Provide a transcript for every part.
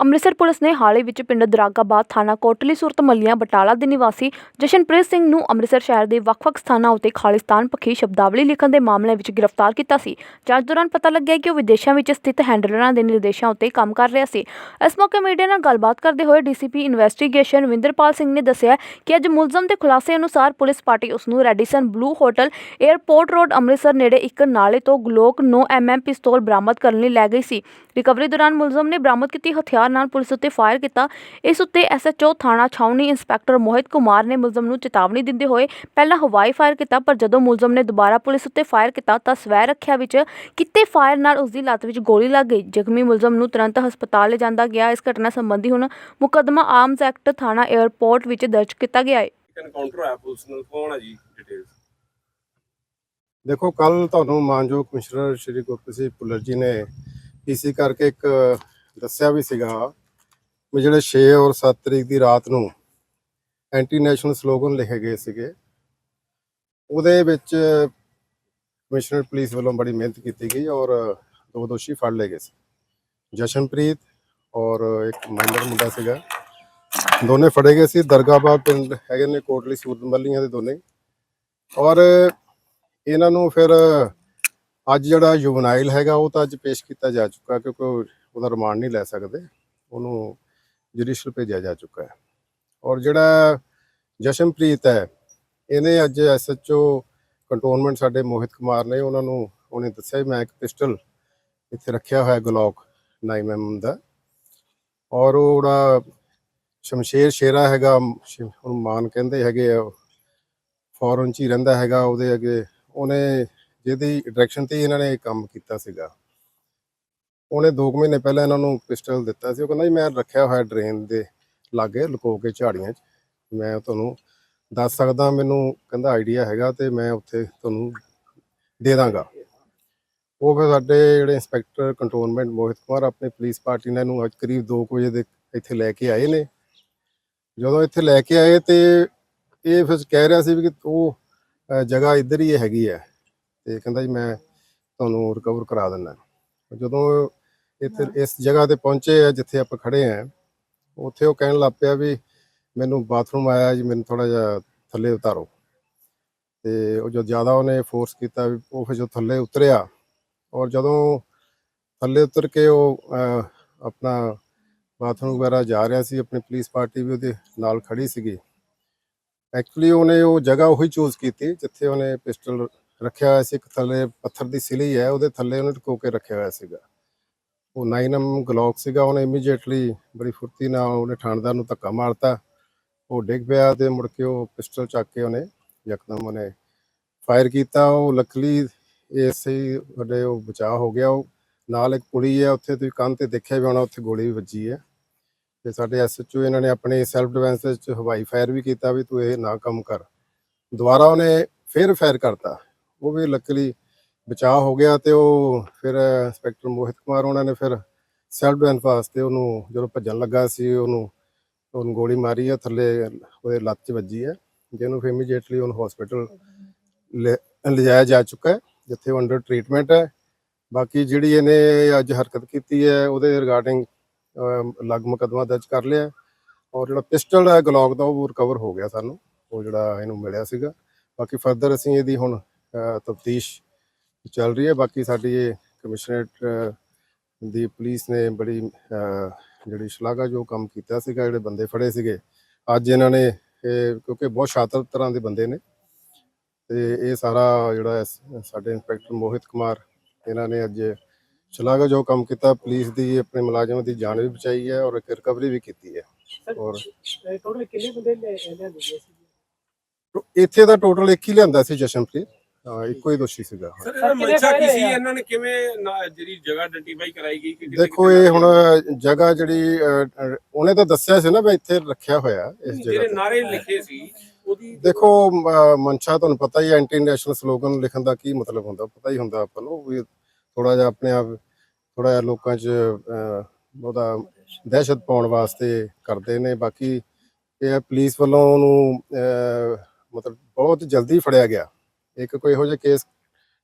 Amritsar police ਨੇ ਹਾਲ ਹੀ ਵਿੱਚ ਪਿੰਡ ਦਰਾਗਾਬਾਦ ਥਾਣਾ ਕੋਟਲੀ ਸੂਰਤ ਮੱਲੀਆਂ ਬਟਾਲਾ ਦੇ ਨਿਵਾਸੀ ਜਸ਼ਨਪ੍ਰੀਤ ਸਿੰਘ ਨੂੰ ਅੰਮ੍ਰਿਤਸਰ ਸ਼ਹਿਰ ਦੇ ਵੱਖ-ਵੱਖ ਸਥਾਨਾਂ ਉੱਤੇ ਖਾਲਿਸਤਾਨ ਪੱਖੀ ਸ਼ਬਦਾਵਲੀ ਲਿਖਣ ਦੇ ਮਾਮਲੇ ਵਿੱਚ ਗ੍ਰਿਫਤਾਰ ਕੀਤਾ ਸੀ। ਜਾਂਚ ਦੌਰਾਨ ਪਤਾ ਲੱਗਿਆ ਕਿ ਉਹ ਵਿਦੇਸ਼ਾਂ ਵਿੱਚ ਸਥਿਤ ਹੈਂਡਲਰਾਂ ਦੇ ਨਿਰਦੇਸ਼ਾਂ ਉੱਤੇ ਕੰਮ ਕਰ ਰਿਹਾ ਸੀ। ਇਸ ਮੌਕੇ ਮੀਡੀਆ ਨਾਲ ਗੱਲਬਾਤ ਕਰਦੇ ਹੋਏ ਡੀਸੀਪੀ ਇਨਵੈਸਟੀਗੇਸ਼ਨ ਵਿੰਦਰਪਾਲ ਸਿੰਘ ਨੇ ਦੱਸਿਆ ਕਿ ਅੱਜ ਮੁਲਜ਼ਮ ਦੇ ਖੁਲਾਸੇ ਅਨੁਸਾਰ ਪੁਲਿਸ ਪਾਰਟੀ ਉਸ ਨੂੰ Radisson Blu hotel airport road Amritsar ਨੇੜੇ ਇੱਕ ਨਾਲੇ ਤੋਂ ਗਲੋਕ 9 ਐਮਐਮ ਪਿਸਤੌਲ ਬਰਾਮਦ ਕਰਨ ਲਈ ਲੈ ਗਈ ਸੀ। ਰਿਕਵਰੀ ਦੌਰਾਨ ਮੁਲਜ਼ਮ ਨੇ ਬਰਾਮਦ ਕੀਤੀ ਹਥਿਆਰ ਨਾਲ ਪੁਲਿਸ ਉੱਤੇ ਫਾਇਰ ਕੀਤਾ। ਇਸ ਉੱਤੇ ਐਸਐਚਓ ਥਾਣਾ ਛਾਉਣੀ ਇੰਸਪੈਕਟਰ ਮੋਹਿਤ ਕੁਮਾਰ ਨੇ ਮੁਲਜ਼ਮ ਨੂੰ ਚੇਤਾਵਨੀ ਦਿੰਦੇ ਹੋਏ ਪਹਿਲਾਂ ਹਵਾਈ ਫਾਇਰ ਕੀਤਾ ਪਰ ਜਦੋਂ ਮੁਲਜ਼ਮ ਨੇ ਦੁਬਾਰਾ ਪੁਲਿਸ ਉੱਤੇ ਫਾਇਰ ਕੀਤਾ ਤਾਂ ਸਵੈ ਰੱਖਿਆ ਵਿੱਚ ਕਿਤੇ ਫਾਇਰ ਨਾਲ ਉਸ ਦੀ ਲੱਤ ਵਿੱਚ ਗੋਲੀ ਲੱਗ ਗਈ। ਜ਼ਖਮੀ ਮੁਲਜ਼ਮ ਨੂੰ ਤੁਰੰਤ ਹਸਪਤਾਲ ਲਿਜਾਂਦਾ ਗਿਆ। ਇਸ ਘਟਨਾ ਸੰਬੰਧੀ ਹੁਣ ਮੁਕੱਦਮਾ ਆਰਮਸ ਐਕਟ ਥਾਣਾ 에ਅਰਪੋਰਟ ਵਿੱਚ ਦਰਜ ਕੀਤਾ ਗਿਆ ਹੈ। ਇੱਕ ਐਨਕਾਊਂਟਰ ਹੋਇਆ ਪੁਲਿਸ ਨਾਲ। ਕੌਣ ਹੈ ਜੀ ਡਿਟੇਲਸ ਦੇਖੋ ਕੱਲ ਤੁਹਾਨੂੰ ਮਾਨਯੋਗ ਕਮਿਸ਼ਨਰ ਸ਼੍ਰੀ ਗੁਰਪ੍ਰੀਤ ਸਿੰਘ ਭੁੱਲਰ ਜੀ ਨੇ ਪੀਸੀ ਕਰਕੇ ਇੱਕ ਦੱਸਿਆ ਵੀ ਸੀਗਾ ਵੀ ਜਿਹੜੇ 6 ਔਰ 7 ਤਰੀਕ ਦੀ ਰਾਤ ਨੂੰ ਐਂਟੀ ਨੈਸ਼ਨਲ ਸਲੋਗਨ ਲਿਖੇ ਗਏ ਸੀਗੇ, ਉਹਦੇ ਵਿੱਚ ਕਮਿਸ਼ਨਰ ਪੁਲਿਸ ਵੱਲੋਂ ਬੜੀ ਮਿਹਨਤ ਕੀਤੀ ਗਈ ਔਰ ਦੋ ਦੋਸ਼ੀ ਫੜ ਲਏ ਗਏ ਸੀ। ਜਸ਼ਨਪ੍ਰੀਤ ਔਰ ਇੱਕ ਮਾਈਨਰ ਮੁੰਡਾ ਸੀਗਾ, ਦੋਨੇ ਫੜੇ ਗਏ ਸੀ। ਦਰਗਾਬਾਦ ਪਿੰਡ ਹੈਗੇ ਨੇ ਕੋਟਲੀ ਸੂਰਤ ਮੱਲੀਆਂ ਦੇ ਦੋਨੇ। ਔਰ ਇਹਨਾਂ ਨੂੰ ਫਿਰ ਅੱਜ ਜਿਹੜਾ ਜੁਵਨਾਈਲ ਹੈਗਾ, ਉਹ ਤਾਂ ਅੱਜ ਪੇਸ਼ ਕੀਤਾ ਜਾ ਚੁੱਕਾ ਕਿਉਂਕਿ ਉਹਦਾ ਰਿਮਾਂਡ ਨਹੀਂ ਲੈ ਸਕਦੇ। ਉਹਨੂੰ ਜੁਡੀਸ਼ਲ ਭੇਜਿਆ ਜਾ ਚੁੱਕਾ ਹੈ। ਔਰ ਜਿਹੜਾ ਜਸ਼ਨਪ੍ਰੀਤ ਹੈ, ਇਹਨੇ ਅੱਜ ਐਸਐਚਓ ਕੰਟੋਨਮੈਂਟ ਸਾਡੇ ਮੋਹਿਤ ਕੁਮਾਰ ਨੇ, ਉਹਨਾਂ ਨੂੰ ਉਹਨੇ ਦੱਸਿਆ ਵੀ ਮੈਂ ਇੱਕ ਪਿਸਟਲ ਇੱਥੇ ਰੱਖਿਆ ਹੋਇਆ ਗਲੋਕ 9mm ਦਾ। ਔਰ ਉਹਦਾ ਸ਼ਮਸ਼ੇਰ ਸ਼ੇਰਾ ਹੈਗਾ ਸ਼- ਉਹਨੂੰ ਮਾਨ ਕਹਿੰਦੇ ਹੈਗੇ ਆ ਫੋਰਨ ਚ ਹੀ ਰਹਿੰਦਾ ਹੈਗਾ, ਉਹਦੇ ਅੱਗੇ ਉਹਨੇ ਜਿਹਦੀ ਡਾਇਰੈਕਸ਼ਨ ਤੇ ਹੀ ਇਹਨਾਂ ਨੇ ਕੰਮ ਕੀਤਾ ਸੀਗਾ। ਉਹਨੇ 2 ਮਹੀਨੇ ਪਹਿਲਾਂ ਇਹਨਾਂ ਨੂੰ ਪਿਸਟਲ ਦਿੱਤਾ ਸੀ। ਉਹ ਕਹਿੰਦਾ ਜੀ, ਮੈਂ ਰੱਖਿਆ ਹੋਇਆ ਡਰੇਨ ਦੇ ਲਾਗੇ ਲੁਕੋ ਕੇ ਝਾੜੀਆਂ 'ਚ। ਮੈਂ ਤੁਹਾਨੂੰ ਦੱਸ ਸਕਦਾ, ਮੈਨੂੰ ਕਹਿੰਦਾ ਆਈਡੀਆ ਹੈਗਾ ਤੇ ਮੈਂ ਉੱਥੇ ਤੁਹਾਨੂੰ ਦੇ ਦਾਂਗਾ। ਉਹ ਫਿਰ ਸਾਡੇ ਜਿਹੜੇ ਇੰਸਪੈਕਟਰ ਕੰਟਰੋਲਮੈਂਟ ਮੋਹਿਤ ਕੁਮਾਰ, ਆਪਣੀ ਪੁਲਿਸ ਪਾਰਟੀ ਨੇ ਇਹਨੂੰ ਅੱਜ ਕਰੀਬ 2 ਵਜੇ ਦੇ ਇੱਥੇ ਲੈ ਕੇ ਆਏ ਨੇ। ਜਦੋਂ ਇੱਥੇ ਲੈ ਕੇ ਆਏ ਤੇ ਇਹ ਫਿਰ ਕਹਿ ਰਿਹਾ ਸੀ ਵੀ ਕਿ ਉਹ ਜਗ੍ਹਾ ਇੱਧਰ ਹੀ ਹੈਗੀ ਹੈ ਤੇ ਕਹਿੰਦਾ ਜੀ, ਮੈਂ ਤੁਹਾਨੂੰ ਰਿਕਵਰ ਕਰਾ ਦਿੰਦਾ। ਜਦੋਂ ਇੱਥੇ ਇਸ ਜਗ੍ਹਾ ਤੇ ਪਹੁੰਚੇ ਆ ਜਿੱਥੇ ਆਪਾਂ ਖੜੇ ਆ। ਉੱਥੇ ਉਹ ਕਹਿਣ ਲੱਗ ਪਿਆ ਵੀ ਮੈਨੂੰ ਬਾਥਰੂਮ ਆਇਆ ਜੀ ਮੈਨੂੰ ਥੋੜਾ ਜਿਹਾ ਥੱਲੇ ਉਤਾਰੋ। ਤੇ ਉਹ ਜੋ ਜ਼ਿਆਦਾ ਉਹਨੇ ਫੋਰਸ ਕੀਤਾ ਵੀ ਉਹ ਫਿਰ ਜੋ ਥੱਲੇ ਉਤਰਿਆ ਔਰ ਜਦੋਂ ਥੱਲੇ ਉਤਰ ਕੇ ਉਹ ਆਪਣਾ ਬਾਥਰੂਮ ਵਗੈਰਾ ਜਾ ਰਿਹਾ ਸੀ ਆਪਣੀ ਪੁਲਿਸ ਪਾਰਟੀ ਵੀ ਉਹਦੇ ਨਾਲ ਖੜੀ ਸੀਗੀ। ਐਕਚੁਅਲੀ ਉਹਨੇ ਉਹ ਜਗ੍ਹਾ ਉਹੀ ਚੂਜ਼ ਕੀਤੀ ਜਿੱਥੇ ਉਹਨੇ ਪਿਸਟਲ ਰੱਖਿਆ ਹੋਇਆ ਸੀ ਇੱਕ ਥੱਲੇ ਪੱਥਰ ਦੀ ਸਿਲੀ ਹੈ ਉਹਦੇ ਥੱਲੇ ਉਹਨੇ ਟਕੋ ਕੇ ਰੱਖਿਆ ਹੋਇਆ ਸੀਗਾ। ਉਹ 9M ਗਲੋਕ ਸੀਗਾ, ਉਹਨੇ ਇਮੀਡੀਏਟਲੀ ਬੜੀ ਫੁਰਤੀ ਨਾਲ ਉਹਨੇ ਥਾਣਦਾਰ ਨੂੰ ਧੱਕਾ ਮਾਰਤਾ। ਉਹ ਡਿੱਗ ਪਿਆ ਤੇ ਮੁੜ ਕੇ ਉਹ ਪਿਸਟਲ ਚੱਕ ਕੇ ਉਹਨੇ ਯਕਦਮ ਉਹਨੇ ਫਾਇਰ ਕੀਤਾ। ਉਹ ਲੱਕਲੀ ਇਸੇ ਵੱਡੇ ਉਹ ਬਚਾਅ ਹੋ ਗਿਆ। ਉਹ ਨਾਲ ਇੱਕ ਕੁੜੀ ਹੈ, ਉੱਥੇ ਤੁਸੀਂ ਕੰਨ ਤੇ ਦੇਖਿਆ ਵੀ ਹੋਣਾ, ਉੱਥੇ ਗੋਲੀ ਵੀ ਵੱਜੀ ਹੈ। ਤੇ ਸਾਡੇ ਐਸਐਚਓ ਇਹਨਾਂ ਨੇ ਆਪਣੇ ਸੈਲਫ ਡਿਫੈਂਸ ਵਿੱਚ ਹਵਾਈ ਫਾਇਰ ਵੀ ਕੀਤਾ ਵੀ ਤੂੰ ਇਹ ਨਾ ਕੰਮ ਕਰ। ਦੁਬਾਰਾ ਉਹਨੇ ਫਿਰ ਫਾਇਰ ਕਰਤਾ। ਉਹ ਵੀ ਲੱਕਲੀ ਬਚਾਅ ਹੋ ਗਿਆ ਤੇ ਉਹ ਫਿਰ ਇੰਸਪੈਕਟਰ ਮੋਹਿਤ ਕੁਮਾਰ ਉਹਨਾਂ ਨੇ ਫਿਰ ਸੈਲਫ ਡਿਫੈਂਸ ਵਾਸਤੇ ਉਹਨੂੰ ਜਦੋਂ ਭੱਜਣ ਲੱਗਾ ਸੀ, ਉਹਨੂੰ ਉਹਨੂੰ ਗੋਲੀ ਮਾਰੀ ਹੈ ਥੱਲੇ ਉਹਦੇ ਲੱਤ 'ਚ ਵੱਜੀ ਹੈ ਜਿਹਨੂੰ ਫਿਰ ਇਮੀਡੀਏਟਲੀ ਉਹਨੂੰ ਹਸਪੀਟਲ ਲਿਜਾਇਆ ਜਾ ਚੁੱਕਾ ਹੈ, ਜਿੱਥੇ ਉਹ ਅੰਡਰ ਟ੍ਰੀਟਮੈਂਟ ਹੈ। ਬਾਕੀ ਜਿਹੜੀ ਇਹਨੇ ਅੱਜ ਹਰਕਤ ਕੀਤੀ ਹੈ, ਉਹਦੇ ਰਿਗਾਰਡਿੰਗ ਅਲੱਗ ਮੁਕੱਦਮਾ ਦਰਜ ਕਰ ਲਿਆ। ਔਰ ਜਿਹੜਾ ਪਿਸਟਲ ਹੈ ਗਲੌਕ ਦਾ ਉਹ ਰਿਕਵਰ ਹੋ ਗਿਆ ਸਾਨੂੰ, ਉਹ ਜਿਹੜਾ ਇਹਨੂੰ ਮਿਲਿਆ ਸੀਗਾ। ਬਾਕੀ ਫਰਦਰ ਅਸੀਂ ਇਹਦੀ ਹੁਣ ਤਫਤੀਸ਼ ਚੱਲ ਰਹੀ ਹੈ। ਬਾਕੀ ਸਾਡੀ ਇਹ ਕਮਿਸ਼ਨਰੇਟ ਦੀ ਪੁਲਿਸ ਨੇ ਬੜੀ ਜਿਹੜੀ ਸ਼ਲਾਘਾ ਜੋ ਕੰਮ ਕੀਤਾ ਸੀਗਾ ਜਿਹੜੇ ਬੰਦੇ ਫੜੇ ਸੀਗੇ। ਅੱਜ ਇਹਨਾਂ ਨੇ ਕਿਉਂਕਿ ਬਹੁਤ ਸ਼ਾਤਰ ਤਰ੍ਹਾਂ ਦੇ ਬੰਦੇ ਨੇ। ਤੇ ਇਹ ਸਾਰਾ ਜਿਹੜਾ ਸਾਡੇ ਇੰਸਪੈਕਟਰ ਮੋਹਿਤ ਕੁਮਾਰ ਇਹਨਾਂ ਨੇ ਅੱਜ ਸ਼ਲਾਘਾ ਜੋ ਕੰਮ ਕੀਤਾ। ਪੁਲਿਸ ਦੀ ਆਪਣੇ ਮੁਲਾਜ਼ਮਾਂ ਦੀ ਜਾਨ ਵੀ ਬਚਾਈ ਹੈ ਔਰ ਇੱਕ ਰਿਕਵਰੀ ਵੀ ਕੀਤੀ ਹੈ। ਔਰ ਟੋਟਲ ਕਿੰਨੇ ਬੰਦੇ ਲੈ ਲਿਆਂਦੇ ਸੀ ਇੱਥੇ ਦਾ ਟੋਟਲ ਇੱਕ ਹੀ ਲਿਆਂਦਾ ਸੀ ਜਸ਼ਨਪ੍ਰੀਤ। ਹਾਂ, ਇੱਕੋ ਹੀ ਦੋਸ਼ੀ ਸੀਗਾ ਹਾਂ। ਸਰ ਇਹਦਾ ਮਨਸ਼ਾ ਕੀ ਸੀ? ਇਹਨਾਂ ਨੇ ਕਿਵੇਂ ਨਾ- ਜਿਹੜੀ ਜਗ੍ਹਾ ਆਇਡੈਂਟੀਫਾਈ ਕਰਾਈ ਗਈ ਕਿ ਦੇਖੋ ਇਹ ਹੁਣ ਜਗ੍ਹਾ ਜਿਹੜੀ ਅ, ਅ, ਉਹਨੇ ਤਾਂ ਦੱਸਿਆ ਸੀ ਨਾ ਵੀ ਇੱਥੇ ਰੱਖਿਆ ਹੋਇਆ ਇਸ ਜਗ੍ਹਾ ਜਿਹੜੇ ਤੇ। ਨਾਰੇ ਲਿਖੇ ਸੀ ਉਹਦੀ ਦੇਖੋ ਮ- ਮਨਸ਼ਾ ਤੁਹਾਨੂੰ ਪਤਾ ਹੀ ਹੈ ਐਂਟੀ ਨੈਸ਼ਨਲ ਸਲੋਗਨ ਲਿਖਣ ਦਾ ਕੀ ਮਤਲਬ ਹੁੰਦਾ? ਪਤਾ ਹੀ ਹੁੰਦਾ ਆਪਾਂ ਨੂੰ ਵੀ ਥੋੜਾ ਜਿਹਾ ਆਪਣੇ ਆਪ ਥੋੜਾ ਜਿਹਾ ਲੋਕਾਂ 'ਚ ਅ, ਉਹਦਾ ਦਹਿਸ਼ਤ ਪਾਉਣ ਵਾਸਤੇ ਕਰਦੇ ਨੇ। ਬਾਕੀ ਇਹ ਪੁਲਿਸ ਵੱਲੋਂ ਉਹਨੂੰ ਮਤਲਬ ਬਹੁਤ ਜਲਦੀ ਫੜਿਆ ਗਿਆ। ਇੱਕ ਕੋਈ ਇਹੋ ਜਿਹਾ ਕੇਸ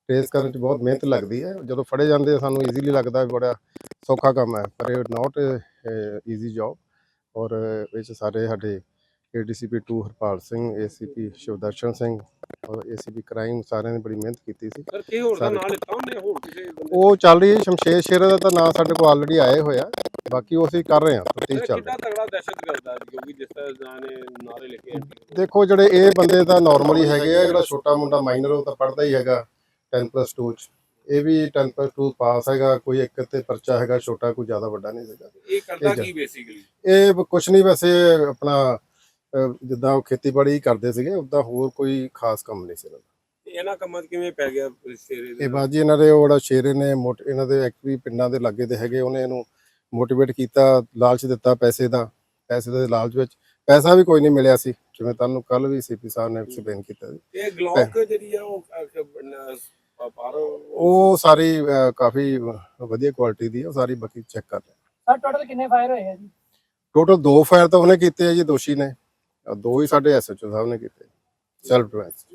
ਟ੍ਰੇਸ ਕਰਨ 'ਚ ਬਹੁਤ ਮਿਹਨਤ ਲੱਗਦੀ ਹੈ। ਜਦੋਂ ਫੜੇ ਜਾਂਦੇ ਸਾਨੂੰ ਈਜ਼ੀਲੀ ਲੱਗਦਾ ਵੀ ਬੜਾ ਸੌਖਾ ਕੰਮ ਹੈ, ਪਰ ਇਹ ਨਾਟ ਈਜ਼ੀ ਜੌਬ ਔਰ ਵਿੱਚ ਸਾਰੇ ਸਾਡੇ ਏਡੀਸੀਪੀ 2 ਹਰਪਾਲ ਸਿੰਘ ਏਸੀਪੀ ਸ਼ਿਵਦਰਸ਼ਨ ਸਿੰਘ ਔਰ ਏਸੀਪੀ ਕ੍ਰਾਈਮ ਸਾਰਿਆਂ ਨੇ ਬੜੀ ਮਿਹਨਤ ਕੀਤੀ ਸੀ। ਸਰ ਕੀ ਹੋਰ ਦਾ ਨਾਂ ਲਿੱਤਾ ਉਹਨੇ ਹੋਰ ਕਿਸੇ ਬੰਦੇ ਉਹ ਚੱਲ ਰਹੀ ਹੈ ਸ਼ਮਸ਼ੇਰ ਸ਼ੇਰਾ ਦਾ ਤਾਂ ਨਾਂ ਸਾਡੇ ਕੋਲ ਆਲਰੇਡੀ ਆਏ ਹੋਇਆ ਬਾਕੀ ਉਹ ਅਸੀਂ ਕਰ ਰਹੇ ਹਾਂ ਤਫਤੀਸ਼ ਸਰ, ਚੱਲ ਰਹੀ ਕਿੱਡਾ ਤਗੜਾ ਦਹਿਸ਼ਤ ਕਰਦਾ ਜੀ ਕਿਉਂਕਿ ਜਿਸ ਤਰ੍ਹਾਂ ਇਹਨਾਂ ਨੇ ਨਾਰੇ ਲਿਖੇ ਆ। ਦੇਖੋ ਜਿਹੜੇ ਇਹ ਬੰਦੇ ਤਾਂ ਨਾਰਮਲੀ ਹੈਗੇ ਆ ਜਿਹੜਾ ਛੋਟਾ ਮੁੰਡਾ ਮਾਈਨਰ ਉਹ ਤਾਂ ਪੜਦਾ ਹੀ ਹੈਗਾ 10+2 ਚ। ਇਹ ਵੀ 10+2 ਪਾਸ ਹੈਗਾ ਕੋਈ ਇੱਕ ਤੇ ਪਰਚਾ ਹੈਗਾ ਛੋਟਾ ਕੋਈ ਜ਼ਿਆਦਾ ਵੱਡਾ ਨਹੀਂ ਹੈਗਾ। ਇਹ ਕਰਦਾ। ਕੀ ਬੇਸਿਕਲੀ ਇਹ ਕੁਛ ਨਹੀਂ ਵੈਸੇ ਆਪਣਾ ਜਿੱਦਾਂ ਉਹ ਖੇਤੀਬਾੜੀ ਕਰਦੇ ਸੀਗੇ ਉਦਾਂ ਹੋਰ ਕੋਈ ਖਾਸ ਕੰਮ ਨਹੀਂ ਸੀ ਇਹਨਾਂ ਦਾ। ਇਹਨਾਂ ਕੰਮਾਂ 'ਚ ਕਿਵੇਂ ਪੈ ਗਿਆ ਸ਼ੇਰੇ ਦੇ ਇਹ ਬਾਜੀ ਇਹਨਾਂ ਦੇ ਉਹ ਜਿਹੜਾ ਸ਼ੇਰੇ ਨੇ ਮੋਟ- ਇਹਨਾਂ ਦੇ ਐਕਚੁਅਲੀ ਪਿੰਡਾਂ ਦੇ ਲਾਗੇ ਦੇ ਹੈਗੇ ਉਹਨੇ ਇਹਨੂੰ ਮੋਟੀਵੇਟ ਕੀਤਾ ਲਾਲਚ ਦਿੱਤਾ ਪੈਸੇ ਦਾ ਪੈਸੇ ਦੇ ਲਾਲਚ ਵਿੱਚ। ਪੈਸਾ ਵੀ ਕੋਈ ਨਹੀਂ ਮਿਲਿਆ ਸੀ ਜਿਵੇਂ ਤੁਹਾਨੂੰ ਕੱਲ ਵੀ ਸੀਪੀ ਸਾਹਿਬ ਨੇ ਐਕਸਪਲੇਨ ਕੀਤਾ ਸੀ। ਇਹ ਗਲੌਕ ਜਿਹੜੀ ਆ ਉਹ ਉਹ ਸਾਰੀ ਅਹ, ਕਾਫੀ ਵਧੀਆ ਕੁਆਲਿਟੀ ਦੀ ਹੈ ਉਹ ਸਾਰੀ ਬਾਕੀ ਚੈੱਕ ਕਰ ਰਹੇ ਸਰ ਟੋਟਲ ਕਿੰਨੇ ਫਾਇਰ ਹੋਏ ਆ ਜੀ? ਟੋਟਲ ਦੋ ਫਾਇਰ ਤਾਂ ਉਹਨੇ ਕੀਤੇ ਆ ਜੀ ਦੋਸ਼ੀ ਨੇ। ਦੋ ਹੀ ਸਾਡੇ ਐਸਐਚਓ ਸਾਹਿਬ ਨੇ ਕੀਤੇ। Self defence